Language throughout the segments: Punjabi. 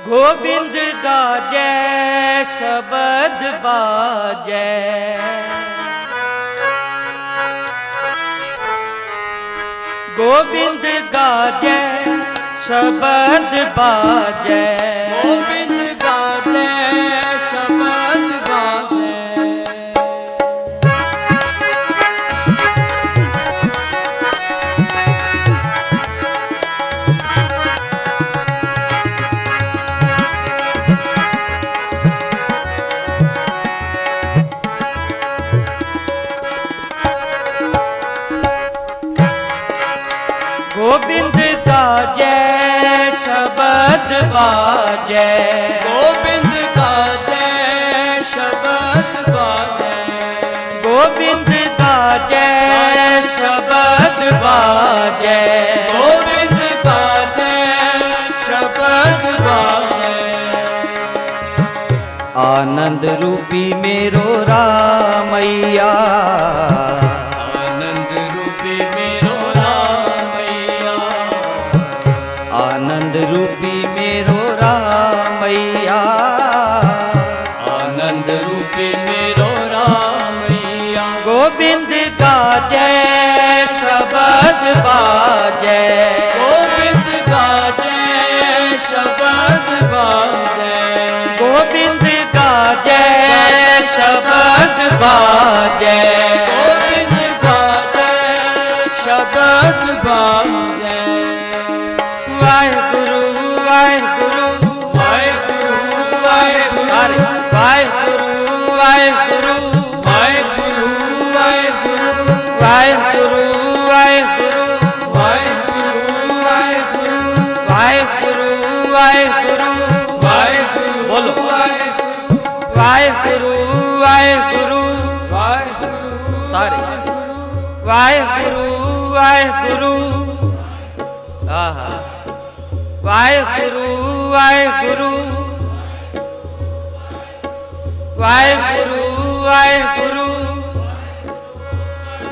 ਗੋਬਿੰਦ ਗਾਜੈ ਸ਼ਬਦ ਬਾਜੈ। ਗੋਬਿੰਦ ਗਾਜੈ ਸ਼ਬਦ ਬਾਜੈ। ਗੋਬਿੰਦ ਆਨੰਦ ਰੂਪੀ ਮੇਰੋ ਰਾਮਈਆ ਆਨੰਦ ਰੂਪੀ ਮੇਰੋ ਰਾਮਈਆ ਆਨੰਦ ਰੂਪੀ ਮੇਰੋ ਰਾਮਈਆ ਆਨੰਦ ਰੂਪੀ ਮੇਰੋ ਰਾਮਈਆ ਗੋਬਿੰਦ ਗਾਜੈ ਸ਼ਬਦ ਬਾਜੈ ਗੋਬਿੰਦ ਗਾਜੈ ਸ਼ਬਦ ਗਾਜੈ ਗੋਬਿੰਦ ਗਾਜੈ ਸ਼ਬਦ ਬਾਜੈ। ਗੋਬਿੰਦ ਗਾਜੈ ਸ਼ਬਦ ਗਾਜੈ ਵਾਹਿਗੁਰੂ ਵਾਹਿਗੁਰੂ ਵਾਹਿਗੁਰੂ ਸਾਰੇ। ਵਾਹਿਗੁਰੂ ਵਾਹਿਗੁਰੂ। ਆਹਾ। ਵਾਹਿਗੁਰੂ ਵਾਹਿਗੁਰੂ। ਵਾਹਿਗੁਰੂ ਵਾਹਿਗੁਰੂ।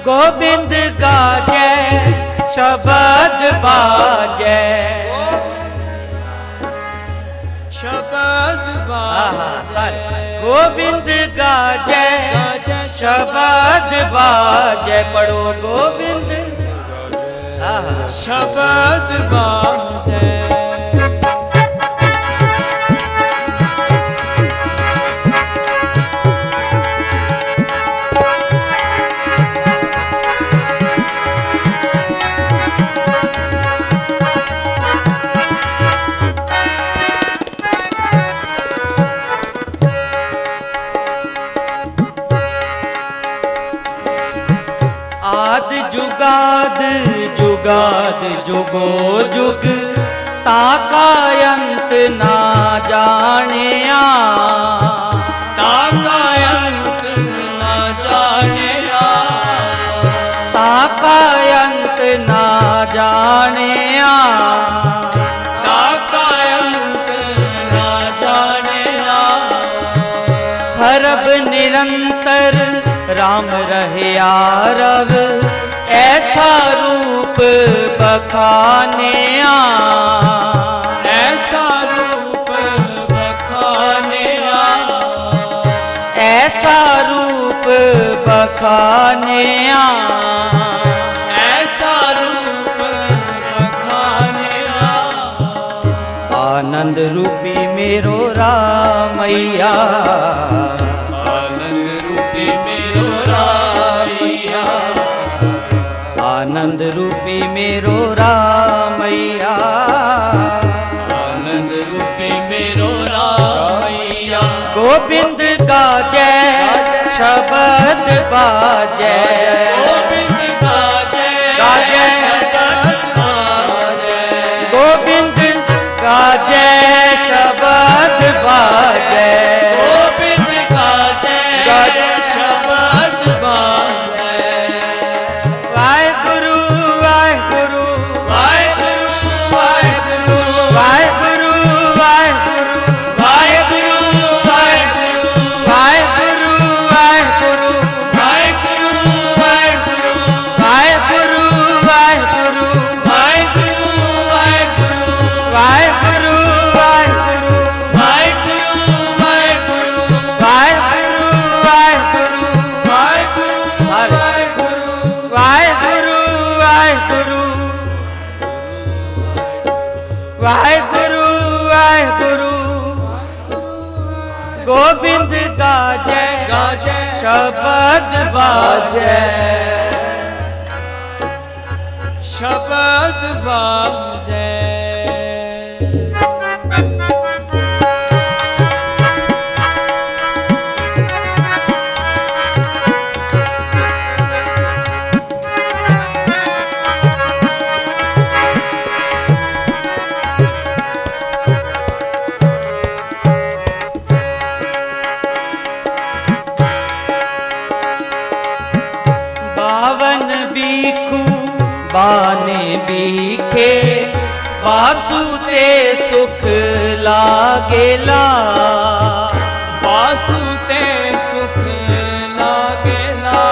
ਗੋਬਿੰਦ ਗਾਜੈ ਸ਼ਬਦ ਬਾਜੈ। ਸ਼ਬਦ ਆਹਾ ਸਾਰੇ। गोविंद गाजय शबाद बाजय पढ़ो गोविंद शबाद बाजय ਅੰਤ ਨਾ ਜਾਣਿਆ। ਤਾਕਾ ਅੰਤ ਨਾ ਜਾਣਿਆ। ਤਾਕਾ ਅੰਤ ਨਾ ਜਾਣਿਆ। ਤਾਕਾ ਅੰਤ ਨਾ ਜਾਣਿਆ। ਸਰਬ ਨਿਰੰਤਰ RAM ਰਹਿਆ ਰਵ ਐਸਾ ਰੂਪ ਬਖਾਨਿਆ। ਬਖਾਨਿਆ ਐਸਾ ਰੂਪ ਬਖਾਨਿਆ ਆਨੰਦ ਰੂਪੀ ਮੇਰੋ ਰਾਮਈਆ। ਆਨੰਦ ਰੂਪੀ ਮੇਰੋ ਰਾਈਆ ਆਨੰਦ ਰੂਪੀ ਮੇਰੋ ਰਾਮਈਆ। ਆਨੰਦ ਰੂਪੀ ਮੇਰੋ ਰਾਈਆ ਗੋਬਿੰਦ ਗਾਜੈ ਸ਼ਬਦ ਬਾਜੈ। ਗਾਜੈ ਗਾਜੈ ਸ਼ਬਦ ਬਾਜੈ ਸ਼ਬਦ ਬਾਜੈ ਲਾਗੇਲਾ ਬਾਸੂ ਤੇ ਸੁਖ ਲਾਗੇਲਾ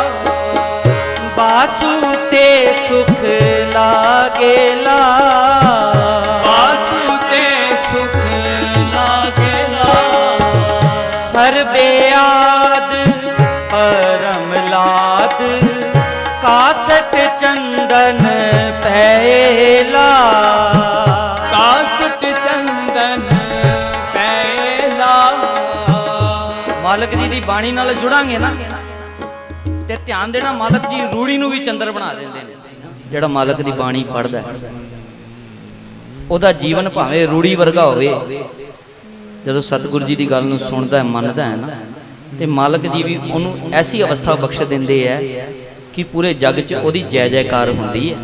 ਬਾਸੂ ਤੇ ਸੁਖ ਲਾਗੇਲਾ ਮਾਲਕ ਜੀ ਦੀ ਬਾਣੀ ਨਾਲ ਜੁੜਾਂਗੇ ਨਾ, ਤੇ ਧਿਆਨ ਦੇਣਾ ਮਾਲਕ ਜੀ, ਰੂੜੀ ਨੂੰ ਵੀ ਚੰਦਰ ਬਣਾ ਦਿੰਦੇ ਨੇ। ਜਿਹੜਾ ਮਾਲਕ ਦੀ ਬਾਣੀ ਪੜਦਾ ਉਹਦਾ ਜੀਵਨ ਭਾਵੇਂ ਰੂੜੀ ਵਰਗਾ ਹੋਵੇ, ਜਦੋਂ ਸਤਿਗੁਰੂ ਜੀ ਦੀ ਗੱਲ ਨੂੰ ਸੁਣਦਾ ਹੈ, ਮੰਨਦਾ ਹੈ ਨਾ, ਤੇ ਮਾਲਕ ਜੀ ਵੀ ਉਹਨੂੰ ਐਸੀ ਅਵਸਥਾ ਬਖਸ਼ ਦਿੰਦੇ ਹੈ ਕਿ ਪੂਰੇ ਜੱਗ 'ਚ ਉਹਦੀ ਜੈ ਜੈਕਾਰ ਹੁੰਦੀ ਹੈ।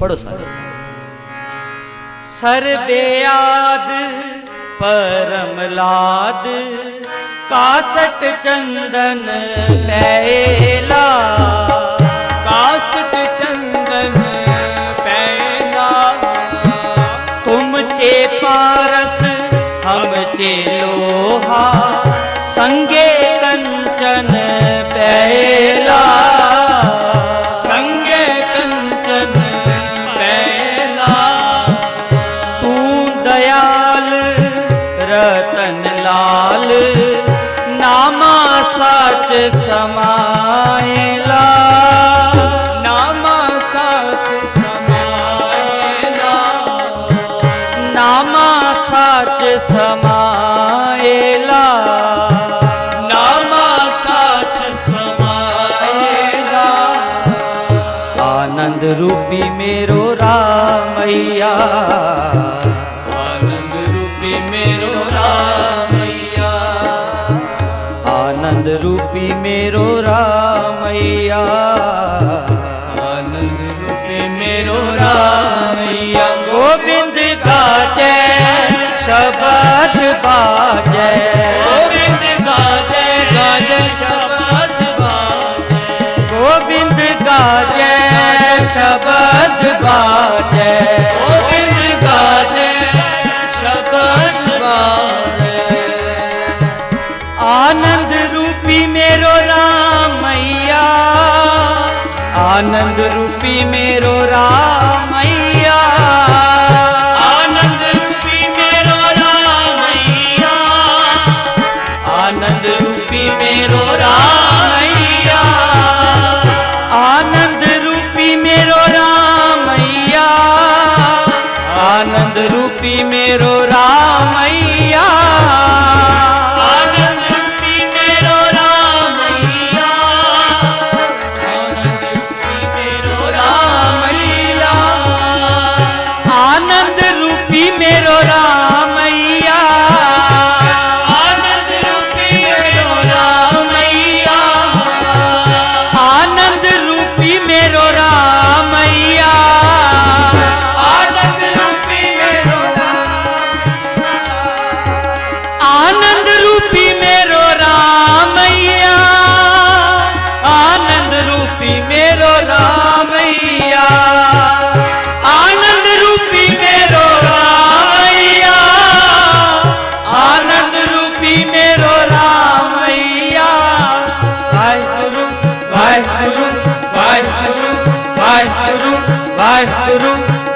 ਪੜੋ ਸਾਰੇ। ਸਰਬਿਆਦ ਪਰਮ ਕਾਸਟ ਚੰਦਨ ਪਹਿਲਾ ਕਾਸਟ ਚੰਦਨ ਪਹਿਲਾ ਤੁਮ ਚੇ ਪਾਰਸ ਹਮ ਚੇ ਲੋਹਾ। समायला नामा साच समायला नामा साच समायला नामा साच समायला आनंद रूपी मेरो रामैया રૂપી મેરો રામૈયા આનંદ રૂપી મેરો રામૈયા ગોવિંદ કા જય શબદ બાજે ગોવિંદ કા જય ગાજ શબદ બાજે ગોવિંદ કા જય શબદ બાજે ਆਨੰਦ ਰੂਪੀ ਮੇਰੋ ਰਾਮਈਆ ਆਨੰਦ ਰੂਪੀ ਮੇਰੋ ਰਾਮਈਆ ਆਨੰਦ ਰੂਪੀ ਮੇਰੋ ਰਾਮਈਆ ਆਨੰਦ ਰੂਪੀ ਮੇਰੋ ਰਾਮਈਆ ਆਨੰਦ ਰੂਪੀ ਮੇਰੋ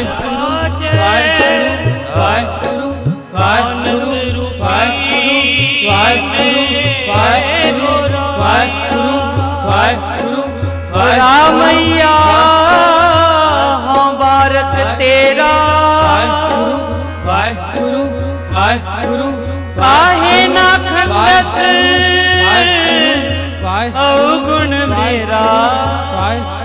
ਵਾਹਿਗੁਰੂ ਵਾਹਿਗੁਰੂ ਵਾਹਿਗੁਰੂ ਵਾਹਿਗੁਰੂ ਵਾਹਿਗੁਰੂ ਵਾਹਿਗੁਰੂ ਵਾਹਿਗੁਰੂ ਰਾਮਈਆ ਹਾਂ ਬਾਰਕ ਤੇਰਾ ਵਾਹਿਗੁਰੂ ਵਾਹਿਗੁਰੂ ਵਾਹਿਗੁਰੂ ਕਾਹੇ ਨਾ ਖੰਡਸ ਵਾਹਿਗੁਰੂ ਗੁਣ ਮੇਰਾ ਵਾਹਿਗੁਰੂ ਵਾਹਿਗੁਰੂ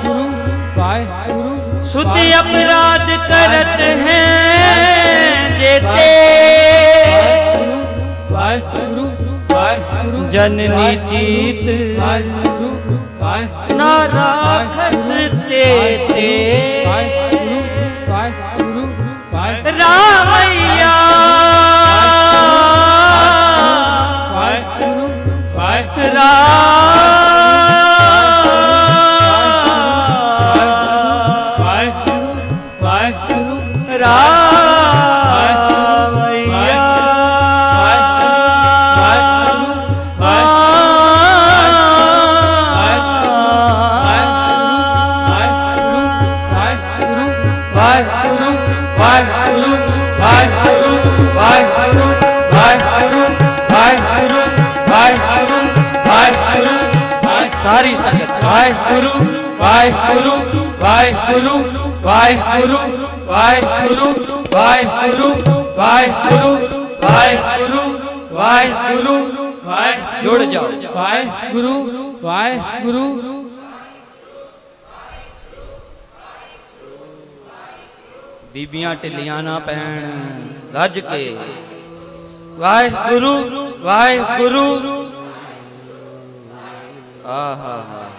ਸੁਧ ਅਪਰਾਧ ਕਰਤ ਹੈ ਜੇਤੇ। ਵਾਹਿਗੁਰੂ ਵਾਹਿਗੁਰੂ ਜਨਨੀ ਚੀਤ ਵਾਹਿਗੁਰੂ ਵਾਹਿਗੁਰੂ ਨਾ ਰਾਖਸ ਤੇ ਤੇ। ਵਾਹਿਗੁਰੂ ਵਾਹਿਗੁਰੂ ਵਾਹਿਗੁਰੂ ਸਾਰੀ ਸੰਗਤ। ਵਾਹਿਗੁਰੂ ਵਾਹਿਗੁਰੂ ਵਾਹਿਗੁਰੂ ਵਾਹਿਗੁਰੂ ਵਾਹਿਗੁਰੂ ਵਾਹਿਗੁਰੂ ਵਾਹਿਗੁਰੂ ਵਾਹਿਗੁਰੂ ਵਾਹਿਗੁਰੂ। ਵਾਹਿ ਜੁੜ ਜਾਓ। ਵਾਹਿਗੁਰੂ ਵਾਹਿਗੁਰੂ। ਬੀਬੀਆਂ ਢਿੱਲੀਆਂ ਨਾ ਪੈਣ। ਗੱਜ ਕੇ। ਵਾਹਿਗੁਰੂ ਵਾਹਿਗੁਰੂ। આહા હા.